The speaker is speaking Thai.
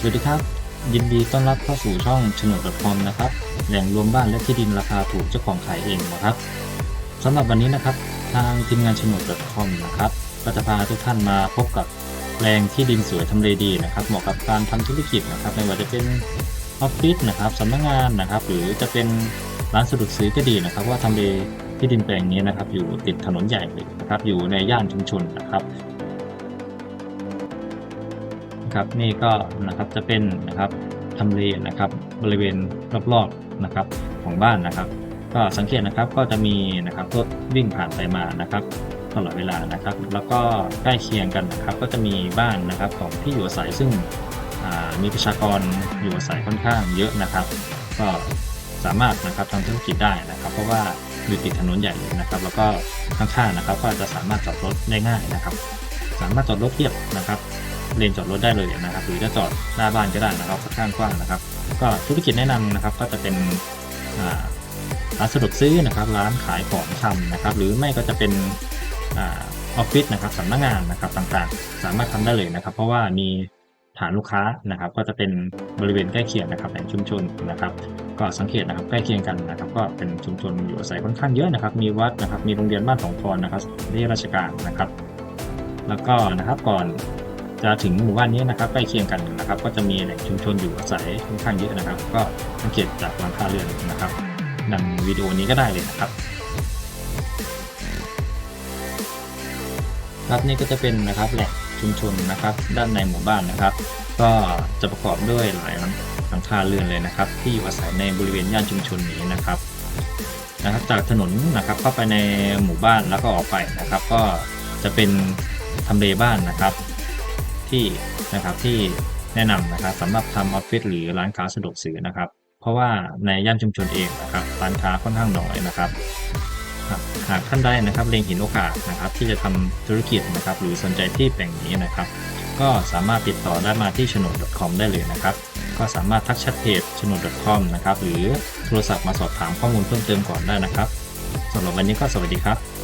สวัสดีครับ ยินดีต้อนรับเข้าสู่ช่องโฉนด .com นะครับแหล่งรวมบ้านและที่ดินราคาถูกเจ้าของขายเองนะครับสำหรับวันนี้นะครับ ทางทีมงานโฉนด .com นะครับก็จะพาทุกท่านมาพบกับแปลงที่ดินสวยทำเลดีนะครับ เหมาะกับการทำธุรกิจนะครับไม่ว่าจะเป็นออฟฟิศนะครับสำนักงานนะครับ หรือจะเป็นร้านสะดวกซื้อก็ดีนะครับ ว่าทำเลที่ดินแปลงนี้นะครับ อยู่ติดถนนใหญ่เลยนะครับ อยู่ในย่านชุมชนนะครับ นะครับ นี่ก็นะครับจะเป็นนะครับทำเลนะครับบริเวณรอบๆนะครับของบ้านนะครับ ก็สังเกตนะครับก็จะมีนะครับรถวิ่งผ่านไปมานะครับตลอดเวลานะครับ แล้วก็ใกล้เคียงกันนะครับ ก็จะมีบ้านนะครับของที่อยู่อาศัยซึ่งมีประชากรอยู่อาศัยค่อนข้างเยอะนะครับ ก็สามารถนะครับทำธุรกิจได้นะครับ เพราะว่าอยู่ติดถนนใหญ่เลยนะครับ แล้วก็ข้างๆนะครับ ก็จะสามารถจอดรถได้ง่ายนะครับ สามารถจอดรถเทียบนะครับ เลนจอดรถได้เลยนะครับ หรือจะจอดหน้าบ้านก็ได้นะครับค่อนข้างกว้างนะครับ ก็ธุรกิจแนะนำนะครับก็จะเป็นร้านสะดวกซื้อนะครับ ร้านขายของชำนะครับ หรือไม่ก็จะเป็นออฟฟิศนะครับสำนักงานนะครับต่างๆ สามารถทำได้เลยนะครับ เพราะว่ามีฐานลูกค้านะครับ ก็จะเป็นบริเวณใกล้เคียงนะครับแหล่งชุมชนนะครับ ก็สังเกตนะครับใกล้เคียงกันนะครับ ก็เป็นชุมชนอยู่อาศัยค่อนข้างเยอะนะครับ มีวัดนะครับ มีโรงเรียนบ้านของพรนะครับที่ราชการนะครับ แล้วก็นะครับก่อน จะถึงหมู่บ้านนี้นะครับใกล้เคียงกันนะครับ ก็จะมีแหล่งชุมชนอยู่อาศัยค่อนข้างเยอะนะครับ ก็สังเกตจากหลังคาเรือนนะครับดังวิดีโอนี้ก็ได้เลยนะครับครับนี่ก็จะเป็นนะครับแหล่งชุมชนนะครับ ด้านในหมู่บ้านนะครับ ก็จะประกอบด้วยหลายหลังคาเรือนเลยนะครับ ที่อยู่อาศัยในบริเวณย่านชุมชนนี้นะครับนะครับ จากถนนนะครับเข้าไปในหมู่บ้านแล้วก็ออกไปนะครับ ก็จะเป็นทำเลบ้านนะครับ ที่นะครับที่แนะนำนะครับสำหรับทำออฟฟิศหรือร้านค้าสะดวกซื้อนะครับ เพราะว่าในย่านชุมชนเองนะครับร้านค้าค่อนข้างน้อยนะครับหากท่านใดนะครับเล็งเห็นโอกาสนะครับที่จะทำธุรกิจนะครับหรือสนใจที่แปลงนี้นะครับ ก็สามารถติดต่อได้มาที่โฉนด .com ได้เลยนะครับ ก็สามารถทักแชทเพจโฉนด .com นะครับหรือโทรศัพท์มาสอบถามข้อมูลเพิ่มเติมก่อนได้นะครับสำหรับวันนี้ก็สวัสดีครับ